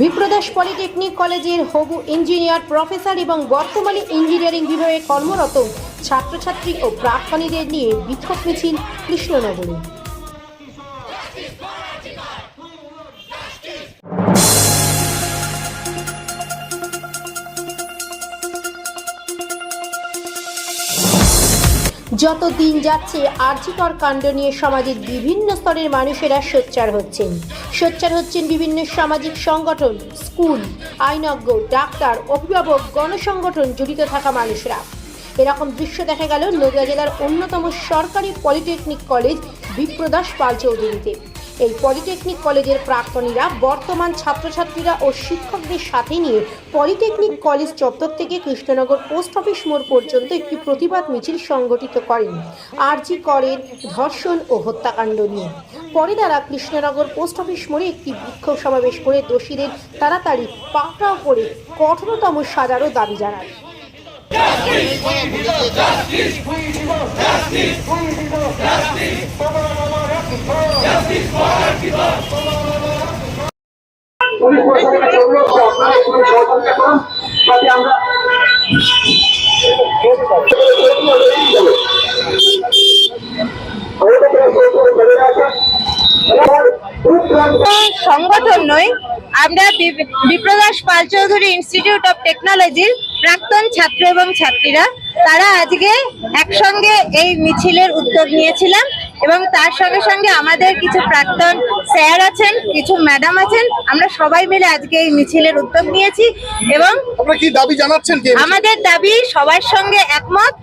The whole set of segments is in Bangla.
বিপ্রদাস পলিটেকনিক কলেজের হবু ইঞ্জিনিয়ার, প্রফেসর এবং বর্তমানে ইঞ্জিনিয়ারিং বিভাগে কর্মরত ছাত্রছাত্রী ও প্রাক্তনীদের নিয়ে বিক্ষোভ মিছিল কৃষ্ণনগরে। যত দিন যাচ্ছে, আর্জিকর কাণ্ড নিয়ে সমাজের বিভিন্ন স্তরের মানুষেরা সোচ্চার হচ্ছেন। সোচ্চার হচ্ছেন বিভিন্ন সামাজিক সংগঠন, স্কুল, আইনজ্ঞ, ডাক্তার, অভিভাবক, গণসংগঠন জড়িত থাকা মানুষরা। এরকম দৃশ্য দেখা গেল নদিয়া জেলার অন্যতম সরকারি পলিটেকনিক কলেজ বিপ্রদাস পাল চৌধুরীতে। এই পলিটেকনিক কলেজের প্রাক্তনীরা, বর্তমান ছাত্রছাত্রীরা ও শিক্ষকদের সাথে নিয়ে পলিটেকনিক কলেজ চত্বর থেকে কৃষ্ণনগর পোস্ট অফিস মোড় পর্যন্ত একটি প্রতিবাদ মিছিল সংগঠিত করেন। আরজি করের ধর্ষণ ও হত্যাকাণ্ড নিয়ে। পরে তারা কৃষ্ণনগর পোস্ট অফিস মোড়ে একটি বিক্ষোভ সমাবেশ করে দোষীদের তাড়াতাড়ি পাকড়াও করে কঠোরতম সাজারও দাবি জানায়। পুলিশ প্রশাসনের জন্য সংগঠন নই আমরা বিপ্রদাস পাল চৌধুরী ইনস্টিটিউট অফ টেকনোলজির প্রাক্তন ছাত্র এবং ছাত্রীরা। তারা আজকে একসঙ্গে এই মিছিলের উদ্যোগ নিয়েছিলাম। এবং তার সঙ্গে সঙ্গে আমাদের কিছু প্রাক্তন স্যার আছেন কিছু ম্যাডাম আছেন আমরা সবাই মিলে আজকে এই মিছিলের উদ্যোগ নিয়েছি এবং কি দাবি জানাচ্ছেন আমাদের দাবি সবার সঙ্গে একমত।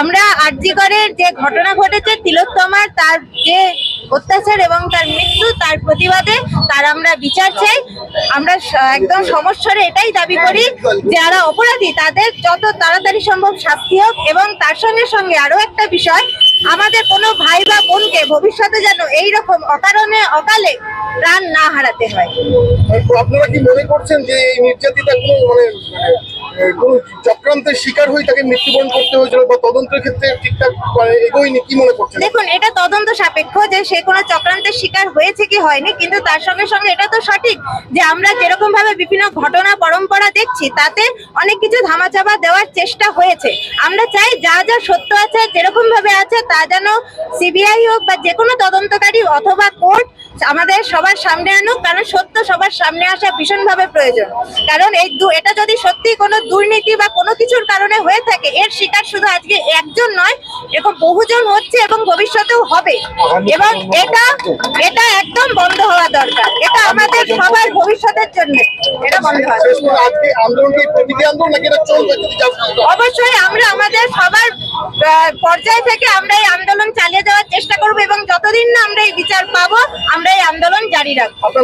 আমরা আরজিকরের যে ঘটনা ঘটেছে তিলোত্তমার তার যে অত্যাচার এবং তার মৃত্যু তার প্রতিবাদে তার আমরা বিচার চাই। আমরা একদম সমস্যারে এটাই দাবি করি যারা অপরাধী তাদের যত তাড়াতাড়ি সম্ভব শাস্তি হোক এবং তার সঙ্গে সঙ্গে আরও একটা বিষয় আমাদের কোনো ভাই বা বোনকে ভবিষ্যতে যেন এইরকম অকারণে অকালে প্রাণ না হারাতে হয়। আপনারা কি মনে করছেন যে এই নির্যাতিতা কোনো মানে কোনো চক্রান্তের শিকার হয়ে তাকে মৃত্যুবরণ করতে হয়েছিল বা তদন্তের ক্ষেত্রে ঠিকঠাক মানে, এগোয়নি কি মনে করছেন? দেখুন এটা তদন্ত সাপেক্ষ যে সে কোনো চক্রান্তের শিকার হয়েছে কি হয়নি কিন্তু তার সঙ্গে সঙ্গে এটা তো সঠিক যে আমরা যেরকম ভাবে বিভিন্ন ঘটনা পরম্পরা দেখছি তাতে অনেক কিছু ধামাচাপা দেওয়ার চেষ্টা হয়েছে। আমরা চাই যা যা সত্য আছে যেরকম ভাবে আছে তা যেন সিবিআই হোক বা যে কোনো তদন্তকারী অথবা কোর্ট আমাদের সবার সামনে আনুক কারণ সত্য সবার সামনে আসা ভীষণভাবে প্রয়োজন। কারণ এই এটা যদি সত্যি কোনো দুর্নীতি বা কোনো কিছুর কারণে হয়ে থাকে এর শিকার শুধু আজকে একজন নয় এরকম বহুজন হচ্ছে এবং ভবিষ্যতেও হবে। এবং এটা এটা একদম বন্ধ হওয়া দরকার। এটা আমাদের সবার ভবিষ্যতের জন্য। এটা বন্ধ হওয়া? অবশ্যই আমরা আমাদের সবার পর্যায় থেকে আমরা এই আন্দোলন চালিয়ে যাওয়ার চেষ্টা করব এবং যতদিন না আমরা এই বিচার পাবো আমরা আন্দোলন জারি রাখব